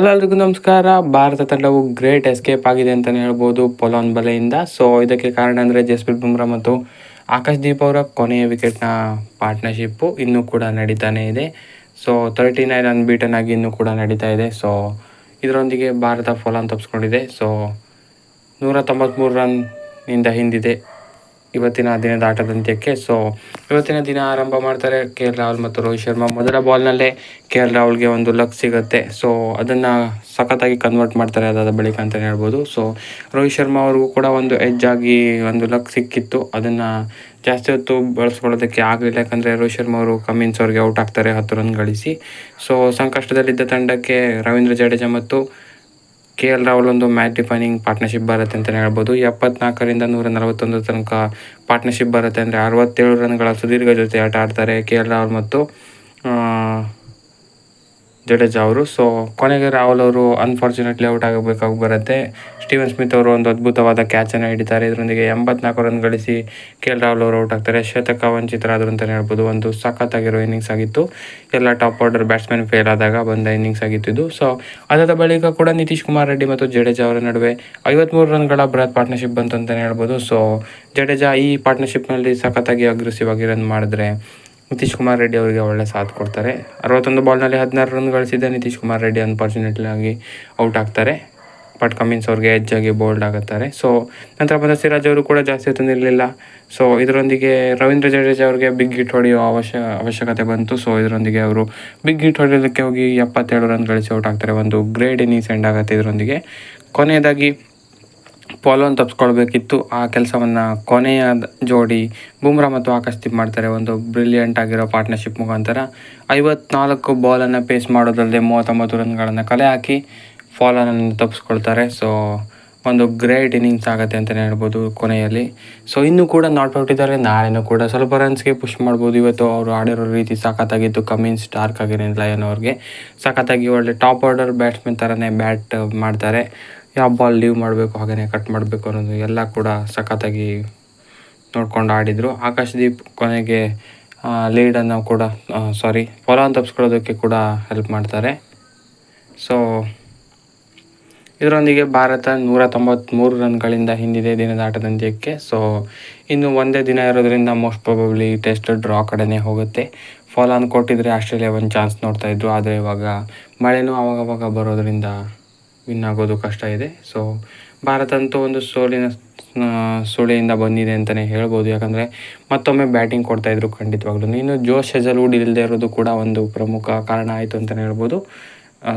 Hello ನಮಸ್ಕಾರ. ಭಾರತ ತಂಡವು great escape ಆಗಿದೆ ಅಂತಲೇ ಹೇಳ್ಬೋದು ಪೊಲಾನ್ ಬಲೆಯಿಂದ. ಸೊ ಇದಕ್ಕೆ ಕಾರಣ ಅಂದರೆ ಜಸ್ಪ್ರೀತ್ ಬುಮ್ರಾ ಮತ್ತು ಆಕಾಶ್ ದೀಪ್ ಅವರ ಕೊನೆಯ ವಿಕೆಟ್ನ ಪಾರ್ಟ್ನರ್ಶಿಪ್ಪು ಇನ್ನೂ ಕೂಡ ನಡೀತಾನೇ ಇದೆ. ಸೊ ತರ್ಟಿ ನೈನ್ ಅನ್ಬೀಟನ್ ಆಗಿ ಇನ್ನೂ ಕೂಡ ನಡೀತಾ ಇದೆ. ಸೊ ಇದರೊಂದಿಗೆ ಭಾರತ ಪೊಲಾನ್ ತಪ್ಪಿಸ್ಕೊಂಡಿದೆ ಸೊ ನೂರ ತೊಂಬತ್ತ್ಮೂರು ರನ್ನಿಂದ ಹಿಂದಿದೆ. ಇವತ್ತಿನ ದಿನದ ಆಟದ ಅಂತ್ಯಕ್ಕೆ ಸೊ ಇವತ್ತಿನ ದಿನ ಆರಂಭ ಮಾಡ್ತಾರೆ ಕೆ ಎಲ್ ರಾಹುಲ್ ಮತ್ತು ರೋಹಿತ್ ಶರ್ಮಾ. ಮೊದಲ ಬಾಲ್ನಲ್ಲೇ ಕೆ ಎಲ್ ರಾಹುಲ್ಗೆ ಒಂದು ಲಕ್ ಸಿಗುತ್ತೆ. ಸೊ ಅದನ್ನು ಸಖತ್ತಾಗಿ ಕನ್ವರ್ಟ್ ಮಾಡ್ತಾರೆ ಅದಾದ ಬಳಿಕ ಅಂತಲೇ ಹೇಳ್ಬೋದು. ಸೊ ರೋಹಿತ್ ಶರ್ಮಾ ಅವ್ರಿಗೂ ಕೂಡ ಒಂದು ಎಡ್ಜ್ ಆಗಿ ಒಂದು ಲಕ್ ಸಿಕ್ಕಿತ್ತು. ಅದನ್ನು ಜಾಸ್ತಿ ಹೊತ್ತು ಬಳಸ್ಕೊಳ್ಳೋದಕ್ಕೆ ಆಗಲಿಲ್ಲ. ಯಾಕಂದರೆ ರೋಹಿತ್ ಶರ್ಮಾ ಅವರು ಕಮಿನ್ಸ್ ಅವ್ರಿಗೆ ಔಟ್ ಆಗ್ತಾರೆ ಹತ್ತು ರನ್ ಗಳಿಸಿ. ಸೊ ಸಂಕಷ್ಟದಲ್ಲಿದ್ದ ತಂಡಕ್ಕೆ ರವೀಂದ್ರ ಜಡೇಜಾ ಮತ್ತು ಕೆ ಎಲ್ ರಾಹುಲ್ ಒಂದು ಮ್ಯಾಚ್ ಡಿಫೈನಿಂಗ್ ಪಾರ್ಟ್ನರ್ಶಿಪ್ ಬರುತ್ತೆ ಅಂತಲೇ ಹೇಳ್ಬೋದು. ಎಪ್ಪತ್ನಾಲ್ಕರಿಂದ ನೂರ ನಲವತ್ತೊಂದು ತನಕ ಪಾರ್ಟ್ನರ್ಶಿಪ್ ಬರುತ್ತೆ. ಅಂದರೆ ಅರವತ್ತೇಳು ರನ್ಗಳ ಸುದೀರ್ಘ ಜೊತೆ ಆಟ ಆಡ್ತಾರೆ ಕೆ ಎಲ್ ರಾಹುಲ್ ಮತ್ತು ಜಡೇಜಾ ಅವರು. ಸೊ ಕೊನೆಗೆ ರಾಹುಲ್ ಅವರು ಅನ್ಫಾರ್ಚುನೇಟ್ಲಿ ಔಟ್ ಆಗಬೇಕಾಗಿ ಬರುತ್ತೆ. ಸ್ಟೀವನ್ ಸ್ಮಿತ್ ಅವರು ಒಂದು ಅದ್ಭುತವಾದ ಕ್ಯಾಚನ್ನು ಹಿಡಿತಾರೆ. ಇದರೊಂದಿಗೆ ಎಂಬತ್ನಾಲ್ಕು ರನ್ ಗಳಿಸಿ ಕೆ ಎಲ್ ರಾಹುಲ್ ಅವರು ಔಟ್ ಆಗ್ತಾರೆ. ಶತಕ ವಂಚಿತರಾದರು ಅಂತಲೇ ಹೇಳ್ಬೋದು. ಒಂದು ಸಖತ್ತಾಗಿರೋ ಇನ್ನಿಂಗ್ಸ್ ಆಗಿತ್ತು. ಎಲ್ಲ ಟಾಪ್ ಆರ್ಡರ್ ಬ್ಯಾಟ್ಸ್ಮನ್ ಫೇಲ್ ಆದಾಗ ಬಂದ ಇನ್ನಿಂಗ್ಸ್ ಆಗಿತ್ತು ಇದು. ಸೊ ಅದಾದ ಬಳಿಕ ಕೂಡ ನಿತೀಶ್ ಕುಮಾರ್ ರೆಡ್ಡಿ ಮತ್ತು ಜಡೇಜ ಅವರ ನಡುವೆ ಐವತ್ಮೂರು ರನ್ಗಳ ಬೃಹತ್ ಪಾರ್ಟ್ನರ್ಶಿಪ್ ಬಂತು ಅಂತಲೇ ಹೇಳ್ಬೋದು. ಸೊ ಜಡೇಜಾ ಈ ಪಾರ್ಟ್ನರ್ಶಿಪ್ನಲ್ಲಿ ಸಖತ್ತಾಗಿ ಅಗ್ರೆಸಿವ್ ಆಗಿ ರನ್ ಮಾಡಿದ್ರೆ ನಿತೀಶ್ ಕುಮಾರ್ ರೆಡ್ಡಿ ಅವರಿಗೆ ಒಳ್ಳೆ ಸಾಥ್ ಕೊಡ್ತಾರೆ. ಅರವತ್ತೊಂದು ಬಾಲ್ನಲ್ಲಿ ಹದಿನಾರು ರನ್ ಗಳಿಸಿದ ನಿತೀಶ್ ಕುಮಾರ್ ರೆಡ್ಡಿ ಅನ್ಫಾರ್ಚುನೇಟ್ಲಿ ಆಗಿ ಔಟ್ ಆಗ್ತಾರೆ. ಬಟ್ ಕಮಿನ್ಸ್ ಅವ್ರಿಗೆ ಹೆಜ್ಜಾಗಿ ಬೋಲ್ಡ್ ಆಗುತ್ತಾರೆ. ಸೊ ನಂತರ ಬಂದ ಸಿರಾಜ್ ಅವರು ಕೂಡ ಜಾಸ್ತಿ ತಂದಿರಲಿಲ್ಲ ಸೊ ಇದರೊಂದಿಗೆ ರವೀಂದ್ರ ಜಡೇಜಾ ಅವರಿಗೆ ಬಿಗ್ ಹಿಟ್ ಹೊಡೆಯೋ ಅವಶ್ಯ, ಅವಶ್ಯಕತೆ ಬಂತು. ಸೊ ಇದರೊಂದಿಗೆ ಅವರು ಬಿಗ್ ಹಿಟ್ ಹೊಡೆಯೋದಕ್ಕೆ ಹೋಗಿ ಎಪ್ಪತ್ತೇಳು ರನ್ ಗಳಿಸಿ ಔಟ್ ಆಗ್ತಾರೆ. ಒಂದು ಗ್ರೇಡ್ ಇನ್ನಿಂಗ್ಸ್ ಎಂಡ್ ಆಗುತ್ತೆ ಇದರೊಂದಿಗೆ. ಕೊನೆಯದಾಗಿ ಪೋಲೋನ್ ತಪ್ಪಿಸ್ಕೊಳ್ಬೇಕಿತ್ತು ಆ ಕೆಲಸವನ್ನು ಕೊನೆಯ ಜೋಡಿ ಬುಮ್ರಾ ಮತ್ತು ಆಕಾಶ್ ದೀಪ್ ಮಾಡ್ತಾರೆ. ಒಂದು ಬ್ರಿಲಿಯಂಟ್ ಆಗಿರೋ ಪಾರ್ಟ್ನರ್ಶಿಪ್ ಮುಖಾಂತರ ಐವತ್ನಾಲ್ಕು ಬಾಲನ್ನು ಪೇಸ್ ಮಾಡೋದಲ್ಲದೆ ಮೂವತ್ತೊಂಬತ್ತು ರನ್ಗಳನ್ನು ಕಲೆ ಹಾಕಿ ಫಾಲನನ್ನು ತಪ್ಪಿಸ್ಕೊಳ್ತಾರೆ ಸೊ, ಒಂದು ಗ್ರೇಟ್ ಇನ್ನಿಂಗ್ಸ್ ಆಗುತ್ತೆ ಅಂತಲೇ ಹೇಳ್ಬೋದು ಕೊನೆಯಲ್ಲಿ. ಸೊ, ಇನ್ನೂ ಕೂಡ ನಾಟ್ ಔಟ್ ಇದ್ದಾರೆ. ನಾಳೆನೂ ಕೂಡ ಸ್ವಲ್ಪ ರನ್ಸ್ಗೆ ಪುಷ್ ಮಾಡ್ಬೋದು. ಇವತ್ತು ಅವರು ಆಡಿರೋ ರೀತಿ ಸಖತ್ತಾಗಿತ್ತು. ಕಮಿನ್ಸ್ ಸ್ಟಾರ್ಕ್ ಆಗಿರೋ ಲಯನ್ ಅವ್ರಿಗೆ. ಸಖತ್ತಾಗಿ ಒಳ್ಳೆ ಟಾಪ್ ಆರ್ಡರ್ ಬ್ಯಾಟ್ಸ್ಮನ್ ಥರನೇ ಬ್ಯಾಟ್ ಮಾಡ್ತಾರೆ. ಯಾವ ಬಾಲ್ ಲೀವ್ ಮಾಡಬೇಕು ಹಾಗೆಯೇ ಕಟ್ ಮಾಡಬೇಕು ಅನ್ನೋದು ಎಲ್ಲ ಕೂಡ ಸಖತ್ತಾಗಿ ನೋಡ್ಕೊಂಡು ಆಡಿದರು. ಆಕಾಶದೀಪ್ ಕೊನೆಗೆ ಲೀಡನ್ನು ಕೂಡ ಸಾರಿ ಫಾಲೋನ್ ತಪ್ಪಿಸ್ಕೊಳ್ಳೋದಕ್ಕೆ ಕೂಡ ಹೆಲ್ಪ್ ಮಾಡ್ತಾರೆ. ಸೊ ಇದರೊಂದಿಗೆ ಭಾರತ ನೂರ ತೊಂಬತ್ತ್ಮೂರು ರನ್ಗಳಿಂದ ಹಿಂದಿದೆ ದಿನದ ಆಟದಂತ್ಯಕ್ಕೆ. ಸೊ ಇನ್ನು ಒಂದೇ ದಿನ ಇರೋದ್ರಿಂದ ಮೋಸ್ಟ್ ಪ್ರಾಬಬ್ಲಿ ಟೆಸ್ಟ್ ಡ್ರಾ ಕಡೆನೇ ಹೋಗುತ್ತೆ. ಫಾಲೋನ್ ಕೊಟ್ಟಿದ್ರೆ ಆಸ್ಟ್ರೇಲಿಯಾ ಒಂದು ಚಾನ್ಸ್ ನೋಡ್ತಾಯಿದ್ರು ಆದರೆ ಇವಾಗ ಮಳೆನೂ ಆವಾಗವಾಗ ಬರೋದ್ರಿಂದ ವಿನ್ ಆಗೋದು ಕಷ್ಟ ಇದೆ. ಸೊ ಭಾರತ ಅಂತೂ ಒಂದು ಸೋಲಿನ ಸುಳಿಯಿಂದ ಬಂದಿದೆ ಅಂತಲೇ ಹೇಳ್ಬೋದು. ಯಾಕಂದರೆ ಮತ್ತೊಮ್ಮೆ ಬ್ಯಾಟಿಂಗ್ ಕೊಡ್ತಾಯಿದ್ರು ಖಂಡಿತವಾಗ್ಲೂ. ಇನ್ನು ಜೋಶ್ ಹೆಜಲ್ವುಡ್ ಇಲ್ಲದೆ ಇರೋದು ಕೂಡ ಒಂದು ಪ್ರಮುಖ ಕಾರಣ ಆಯಿತು ಅಂತಲೇ ಹೇಳ್ಬೋದು.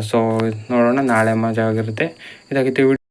ಸೊ ನೋಡೋಣ. ನಾಳೆ ಮಜಾ ಆಗಿರುತ್ತೆ. ಇದಾಗಿತ್ತು.